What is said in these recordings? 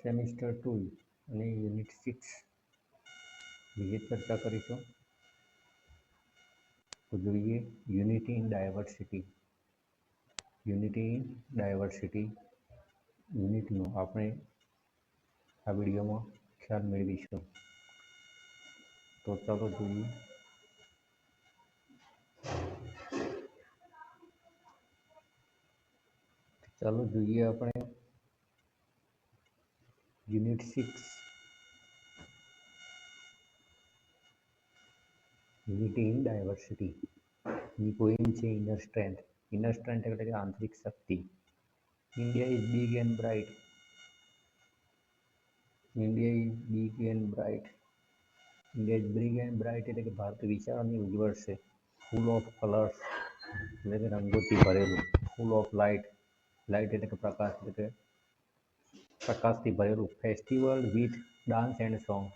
semester two અને unit six વિશે ચર્ચા કરીશું તો જોઈએ unity in diversity unity in diversity યુનિટનો આપણે આ વિડીયોમાં ખ્યાલ મેળવીશું તો ચાલો જોઈએ ચાલો જોઈએ આપણે unit 6 unit in diversity કોઈન્સે ઇનર સ્ટ્રેન્થ ઇનર સ્ટ્રેન્થ એટલે કે આંતરિક શક્તિ India is big and bright India is big and bright India is big and bright એટલે કે ભારત વિશાળ અને ઉજ્જવળ છે ફૂલ ઓફ કલર્સ એટલે કે રંગોથી ભરેલું ફૂલ ઓફ લાઇટ લાઇટ એટલે કે પ્રકાશ એટલે કે सक्कास्ती Bhairu festival with dance and song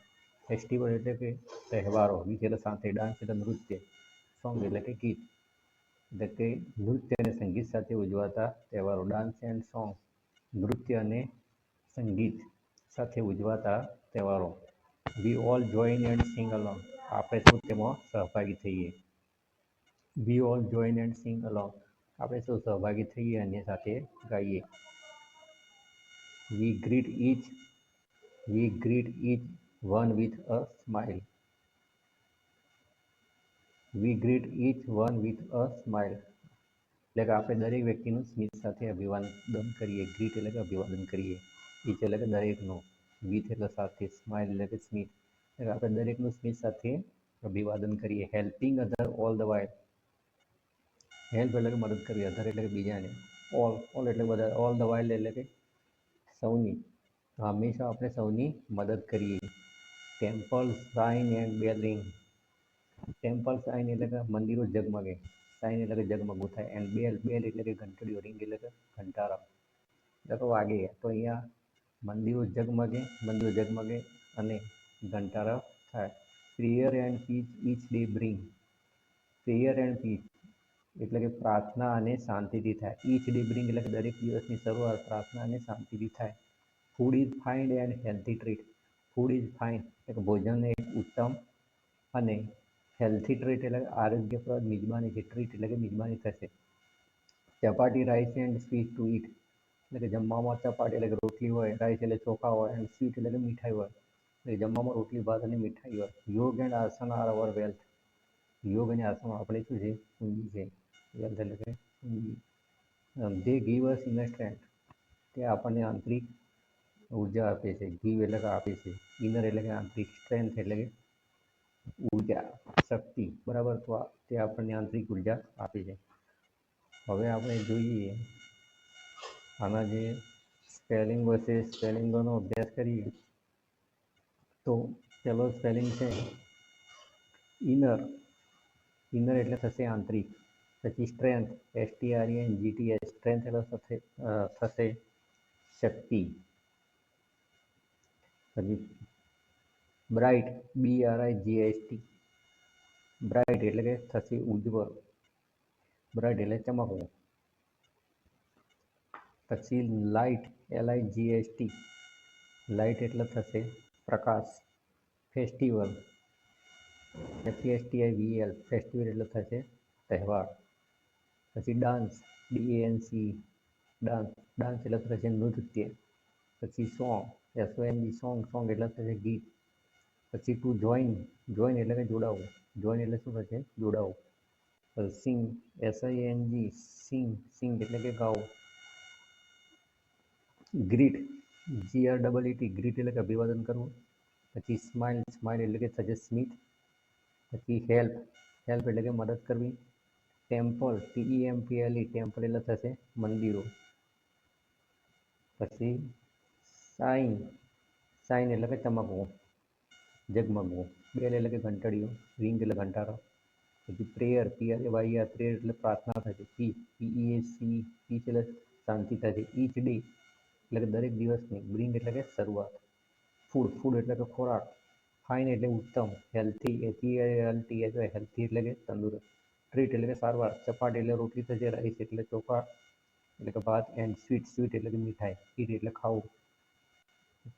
festival એટલે કે તહેવારોની એટલે સાથે ડાન્સ એટલે કે નૃત્ય सॉन्ग એટલે કે ગીત એટલે કે નૃત્ય અને સંગીત સાથે ઉજવાતા તહેવારો ડાન્સ એન્ડ सॉन्ग નૃત્ય અને સંગીત સાથે ઉજવાતા તહેવારો we all join and sing along આપણે સૌ તેમાં સહભાગી થઈએ we all join and sing along આપણે સૌ સહભાગી થઈએ અને સાથે ગાઈએ we greet each we greet each one with a smile we greet each one with a smile એટલે કે આપણે દરેક વ્યક્તિનું સ્મિત સાથે અભિવાદન કરીએ ગ્રીટ એટલે કે અભિવાદન કરીએ ઈચ એટલે કે દરેકનું વિથ એટલે સાથે સ્માઇલ એટલે કે સ્મિત એટલે કે આપણે દરેકનું સ્મિત સાથે અભિવાદન કરીએ helping other all the while help એટલે કે મદદ કરવી અધર એટલે કે બીજાને ઓલ ઓલ એટલે બધા ઓલ ધ વાઇલ એટલે કે સૌની તો હંમેશા આપણે સૌની મદદ કરીએ temple shine and belling temple shine એટલે કે મંદિરો ઝગમગે સાઇન એટલે કે ઝગમગું થાય એન્ડ બેલ બેલ એટલે કે ઘંટડીઓ રિંગ એટલે કે ઘંટારા એટલે કે વાગે તો અહીંયા મંદિરો જગમગે મંદિરો જગમગે અને ઘંટારા થાય prayer and peace each day bring prayer and peace એટલે કે પ્રાર્થના અને શાંતિથી થાય ઈચ ડે બ્રિંગ એટલે દરેક દિવસની શરૂઆત પ્રાર્થના અને શાંતિથી થાય food is fine and healthy treat food is fine એટલે કે ભોજન એક ઉત્તમ અને હેલ્થી ટ્રીટ એટલે આરોગ્યપ્રદ મિજબાની છે ટ્રીટ એટલે કે મિજબાની થશે chapati rice and sweet to eat એટલે કે જમવામાં ચપાટી એટલે કે રોટલી હોય રાઈસ એટલે ચોખા હોય એન્ડ સ્વીટ એટલે કે મીઠાઈ હોય એટલે જમવામાં રોટલી ભાત અને મીઠાઈ હોય યોગ એન્ડ આસન આર અવર વેલ્થ યોગ અને આસન આપણે શું છે પૂંજી છે એટલે કે જે ગીવ અસ ઇનર સ્ટ્રેન્થ તે આપણને આંતરિક ઉર્જા આપે છે ગીવ એટલે કે આપે છે ઇનર એટલે કે આંતરિક સ્ટ્રેન્થ એટલે કે ઉર્જા શક્તિ બરાબર તો તે આપણને આંતરિક ઉર્જા આપે છે હવે આપણે જોઈએ આના જે સ્પેલિંગ વર્સે સ્પેલિંગોનો અભ્યાસ કરીએ તો પહેલો સ્પેલિંગ છે ઇનર ઇનર એટલે થશે આંતરિક પછી સ્ટ્રેન્થ એસટીઆરએન જીટીએચ સ્ટ્રેન્થ એટલે થશે થશે શક્તિ પછી bright B R I GST bright એટલે કે થશે ઉજ્જવળ બ્રાઇટ એટલે ચમકવું પછી light L I G S T light એટલે થશે પ્રકાશ ફેસ્ટિવલ એફએસટીઆઈ વીએલ ફેસ્ટિવલ એટલે થશે તહેવાર dance D A N C dance dance मतलब अच्छा नृत्य પછી song S O N G song એટલે કે ગીત પછી ટુ જોઈન જોઈન એટલે કે જોડો જોઈન એટલે શું થાય જોડો પછી સિંગ എസ് આ એન જી સિંગ સિંગ એટલે કે ગાઓ greet G R double E T greet એટલે કે અભિવાદન કરવું પછી માઇન્સ માઇન એટલે કે સજેસ્ટ મીટ પછી હેલ્પ હેલ્પ એટલે કે મદદ કરવી टेम्पल टीईएमपीएल ही टेम्पल એટલે થશે મંદિરો પછી સાઇન સાઇન એટલે કે તમાબો જગમગો બેલે એટલે કે ઘંટડીઓ રીંગ એટલે ઘંટારો બી પ્રેર પી એટલે વાય પ્રાર્થના થજે પી e પીઈસી પી એટલે શાંતિ થજે ઈચ બી એટલે કે દરેક દિવસની બ્રીફ એટલે કે શરૂઆત ફૂડ ફૂડ એટલે કે ખોરાક ફાઈન એટલે ઉત્તમ હેલ્ધી હેલ્ધી એટલે કે હેલ્ધી એટલે કે તંદુર ટ્રીટ એટલે કે સારવાર ચપાટ એટલે રોટલી થશે રાઈસ એટલે ચોખા એટલે કે ભાત એન્ડ સ્વીટ સ્વીટ એટલે કે મીઠાઈ ઈટ એટલે ખાવું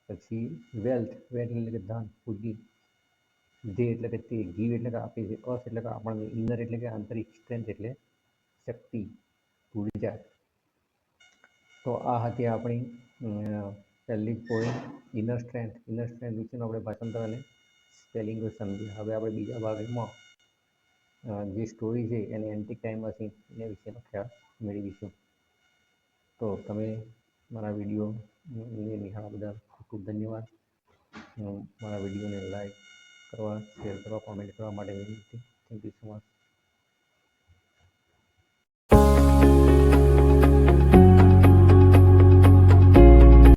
પછી વેલ્થ વેલ્થ એટલે કે ધન પૂર્તિ ધે એટલે કે તે ગીવ એટલે કે આપે છે અસ એટલે કે આપણને ઇનર એટલે કે આંતરિક સ્ટ્રેન્થ એટલે શક્તિ ઉર્જા તો આ હતી આપણી પહેલી point inner strength inner strength વિશેનું આપણે ભાષાંતર અને સ્પેલિંગ સમજ્યા હવે આપણે બીજા ભાગમાં જે સ્ટોરી છે એને એન્ટિક ટાઈમ મશીન એને વિશેનો ખ્યાલ મેળવીશું તો તમે મારા વિડીયો નિહાળવા બદલ ખૂબ ખૂબ ધન્યવાદ મારા વિડીયોને લાઈક કરવા શેર કરવા કોમેન્ટ કરવા માટે વિનંતી થેન્ક યુ સો મચ